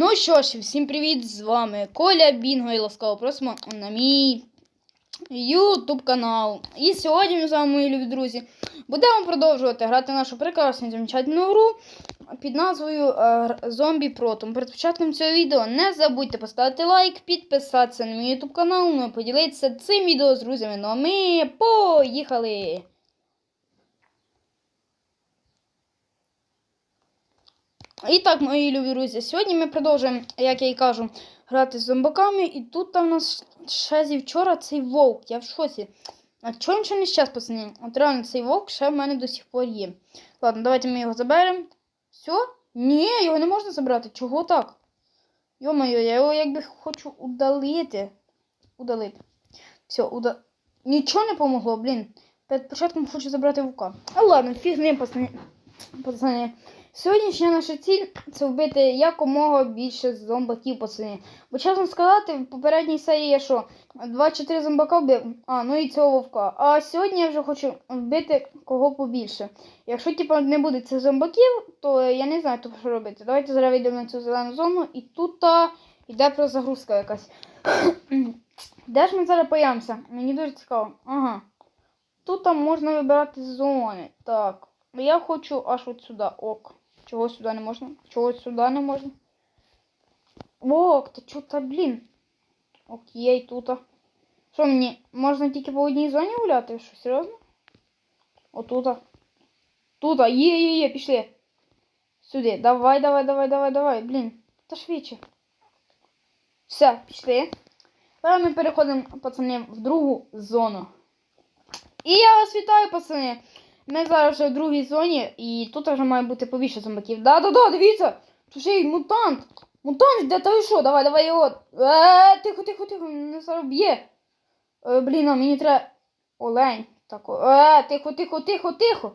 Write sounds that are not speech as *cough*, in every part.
Ну що ж, всім привіт! З вами Коля Бінго і ласкаво просимо на мій YouTube канал. І сьогодні ми з вами, мої любі друзі, будемо продовжувати грати нашу прекрасну замечательну гру під назвою е, Зомбі Про. Тому перед початком цього відео не забудьте поставити лайк, підписатися на мій YouTube канал, ну і поділитися цим відео з друзями. Ну а ми поїхали! І так, мої любі друзі, сьогодні ми продовжуємо, як я і кажу, грати з зомбаками. І тут там у нас ще зі вчора цей вовк. Я в шоці. А чого він ще не щас, пацани? От реально цей вовк ще в мене до сих пор є. Ладно, давайте ми його заберемо. Все? Ні, його не можна забрати. Чого так? Йо-моє, я його якби хочу удалити. Удалити. Все, уда... Нічого не помогло, блін. Перед початком хочу забрати вовка. А ладно, фіг з ним, пацани. Пацани. Сьогоднішня наша ціль це вбити якомога більше зомбаків, пацани. Бо чесно сказати, в попередній серії я що, 2-4 зомбака вбив, а, ну і цього вовка. А сьогодні я вже хочу вбити кого побільше. Якщо типу, не буде цих зомбаків, то я не знаю, то що робити. Давайте зараз вийдемо на цю зелену зону і тут а, йде про загрузка якась. *clears throat* Де ж ми зараз появимося? Мені дуже цікаво. Ага. Тут там можна вибирати зони. Так. Я хочу аж от сюди. Ок. Чого сюди не можна? Чого сюди не можна? Ок, та чого та, блін. Окей, тут. Що мені? Можна тільки по одній зоні гуляти? Що, серйозно? Отут. Тут, є, є, є, пішли. Сюди. Давай, давай, давай, давай, давай. Блін. Та швидше. Все, пішли. Зараз ми переходимо, пацани, в другу зону. І я вас вітаю, пацани. Ми зараз вже в другій зоні, і тут вже має бути побільше зомбаків. Да-да-да, дивіться! Тут ще й мутант! Мутант, де той що? Давай, давай його. Е, тихо, тихо, тихо, не зараз б'є. Е, блін, а мені треба. Олень. Так, е, тихо, тихо, тихо, тихо.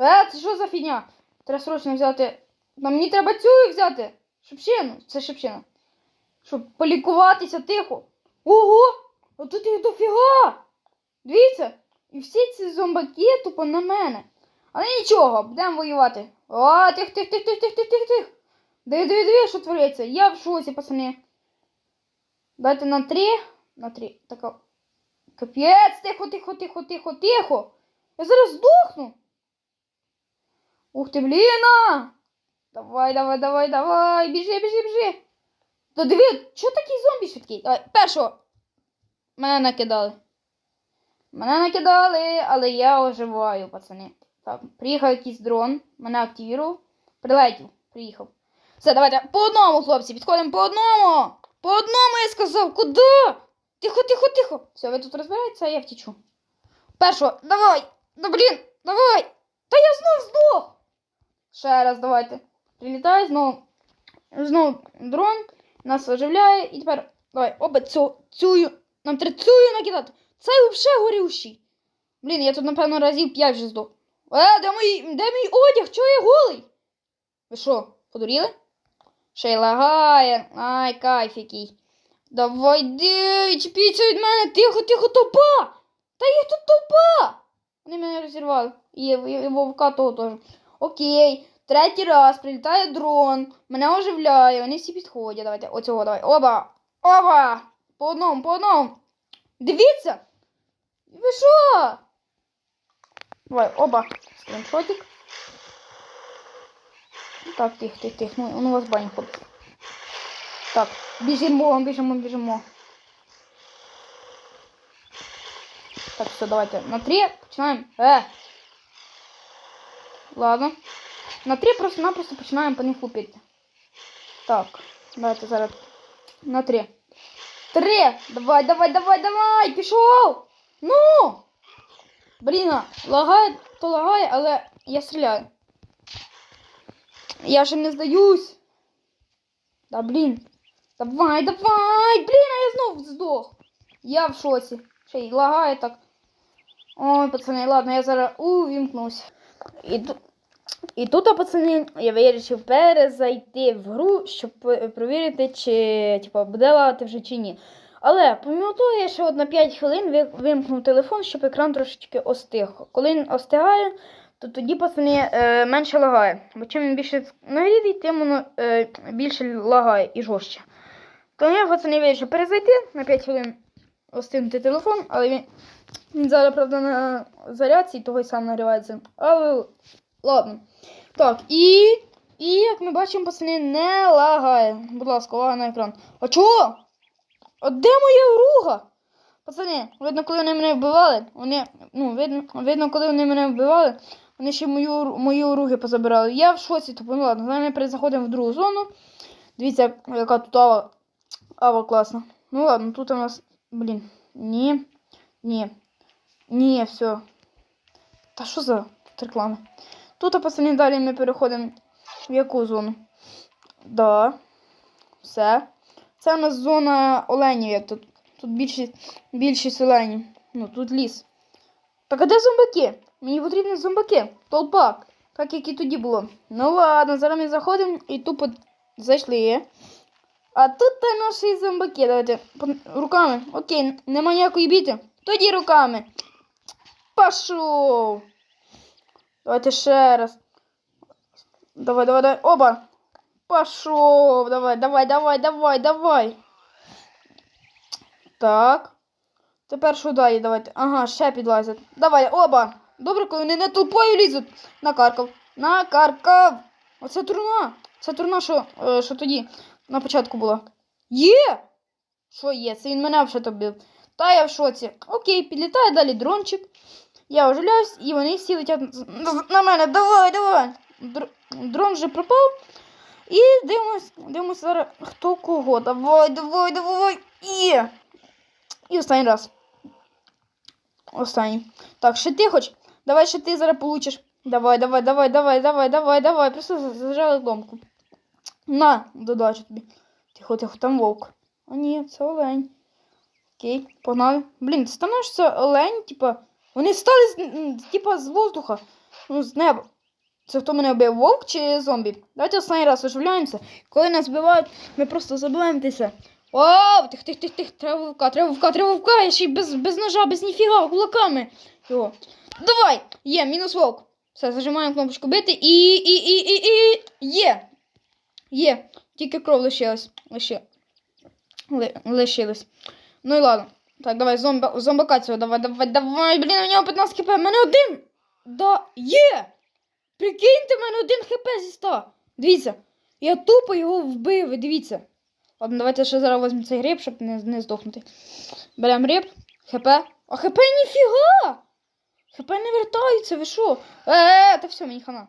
Е, це що за фігня? Треба срочно взяти. Нам мені треба цю взяти. Шепшину. Це шепшина. Щоб полікуватися тихо. Ого! А тут їх дофіга! Дивіться! І всі ці зомбаки тупо на мене. Але нічого, будемо воювати. О, тих, тих, тих, тих, тих, тих, тих, тих. Диви, диви, диви, що твориться. Я в шоці, пацани. Дайте на три. На три. Така. Капець, тихо, тихо, тихо, тихо, тихо. Я зараз здохну. Ух ти, бліна! Давай, давай, давай, давай. Біжи, біжи, біжи. Та диви, чого такий зомбі швидкий? Давай, першого. Мене накидали. Мене накидали, але я оживаю, пацани. Так, приїхав якийсь дрон, мене активував. Прилетів, приїхав. Все, давайте по одному, хлопці, підходимо по одному. По одному я сказав, куди? Тихо, тихо, тихо. Все, ви тут розбираєтеся, а я втічу. Першого, давай! Да блін, давай! Та я знов здох! Ще раз давайте. Прилітає знову. Знову дрон, нас оживляє, і тепер. Давай, оба цю, цю, нам треба цю накидати. Цей взагалі горючий. Блін, я тут, напевно, разів 5 вже здох. Е, де мій, де мій одяг? Чого я голий? Ви що, подуріли? Ще й лагає. Ай, кайф який. Давай, де, відчепіться від мене. Тихо, тихо, топа! Та я тут топа! Вони мене розірвали. І, і, і вовка того теж. Окей. Третій раз прилітає дрон, мене оживляє, вони всі підходять. Давайте, оцього давай. Оба! Оба! По одному, по одному. Дивіться! Ви що? Давай, оба. Скриншотик. Так, тих, тих, тих. Ну, он у вас баня ходить. Так, біжимо, біжимо, біжимо. Так, все, давайте. На три починаємо. Е! Ладно. На три просто-напросто починаємо по них лупити. Так, давайте зараз. На три. Три! Давай, давай, давай, давай! Пішов! Ну! Блін, а, лагає, то лагає, але я стріляю. Я ще не здаюсь. Да блін. Давай, давай! Блін, а я знов здох. Я в шоці. Ще й лагає так. Ой, пацани, ладно, я зараз увімкнусь. І тут. І тут, пацани, я вирішив перезайти в гру, щоб перевірити, чи типу, буде лагати вже чи ні. Але помимо того, я ще на 5 хвилин вимкнув телефон, щоб екран трошечки остиг. Коли він остигає, то тоді пацани е, менше лагає. Бо чим він більше нагрітий, тим воно е, більше лагає і жорстче. Тому я пацани вирішив перезайти на 5 хвилин остинути телефон, але він, він зараз, правда, на зарядці, того й сам нагрівається. Але ладно. Так, і, і як ми бачимо, пацани, не лагає. Будь ласка, увага на екран. А чого? А де моя руга? Пацани, видно, коли вони мене вбивали, вони, ну, видно, видно, коли вони мене вбивали, вони ще мою, мої оруги позабирали. Я в шоці, тобто, ну ладно, зараз ми перезаходимо в другу зону. Дивіться, яка тут ава, ава класна. Ну ладно, тут у нас, блін, ні, ні, ні, все. Та що за тут реклами? Тут, пацани, далі ми переходимо в яку зону? Да. Все. Це у нас зона оленів, тут. Тут більшість, більшість оленів. Ну, тут ліс. Так а де зомбаки? Мені потрібні зомбаки. Толпак. Так як і тоді було. Ну ладно, зараз ми заходимо і тупо зайшли. А тут та наші зомбаки. Давайте руками. Окей, нема ніякої біти. Тоді руками. Пішов. Давайте ще раз. Давай, давай, давай. Оба. Пошов. Давай, давай, давай, давай, давай. Так. Тепер що далі? Давайте. Ага, ще підлазять. Давай, оба. Добре, коли вони не толпою лізуть. Накаркав. Накаркав. Оце труна. Це труна, що, е, що тоді на початку була. Є! Що є? Це він мене вже бив. Та я в шоці. Окей, підлітає далі дрончик. Я оживляюсь, і вони всі летять на- мене. Давай, давай. Дрон вже пропав. І дивимось, дивимось зараз, хто кого. Давай, давай, давай. Є. І останній раз. Останній. Так, ще ти хоч. Давай ще ти зараз получиш. Давай, давай, давай, давай, давай, давай, давай. Просто за- зажали кнопку. На, додачу тобі. Тихо, тихо, там вовк. А ні, це олень. Окей, погнали. Блін, ти становишся олень, типа. Вони стали з, типа з воздуха. Ну, з неба. Це хто мене вбив, вовк чи зомбі? Давайте останній раз оживляємося. Коли нас вбивають, ми просто забиваємося. Оу, тих, тих, тих, тих, треба вовка, треба вовка, треба вовка, я ще й без, без ножа, без ніфіга, кулаками. Його. Давай! Є, мінус вовк. Все, зажимаємо кнопочку бити і, і, і, і, і, є. Є. Тільки кров лишилась. Лише. Лишилась. Ну і ладно. Так, давай, зомба, зомбака цього, давай, давай, давай, блін, у нього 15 хп, в мене один. Да, є! Прикиньте, в мене один хп зі 100. Дивіться, я тупо його вбив, дивіться. Ладно, давайте ще зараз візьмемо цей гриб, щоб не, не здохнути. Беремо гриб, хп. А хп ніфіга! хп не вертаються, ви що? Е, та все, мені хана.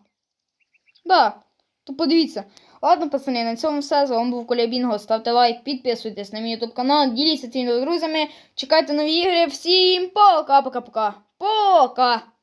Да, то подивіться. Ладно, пацани, на цьому все. З вами був Коля Бінго. Ставте лайк, підписуйтесь на мій YouTube канал, діліться цим друзями. Чекайте нові ігри. Всім пока-пока-пока. Пока!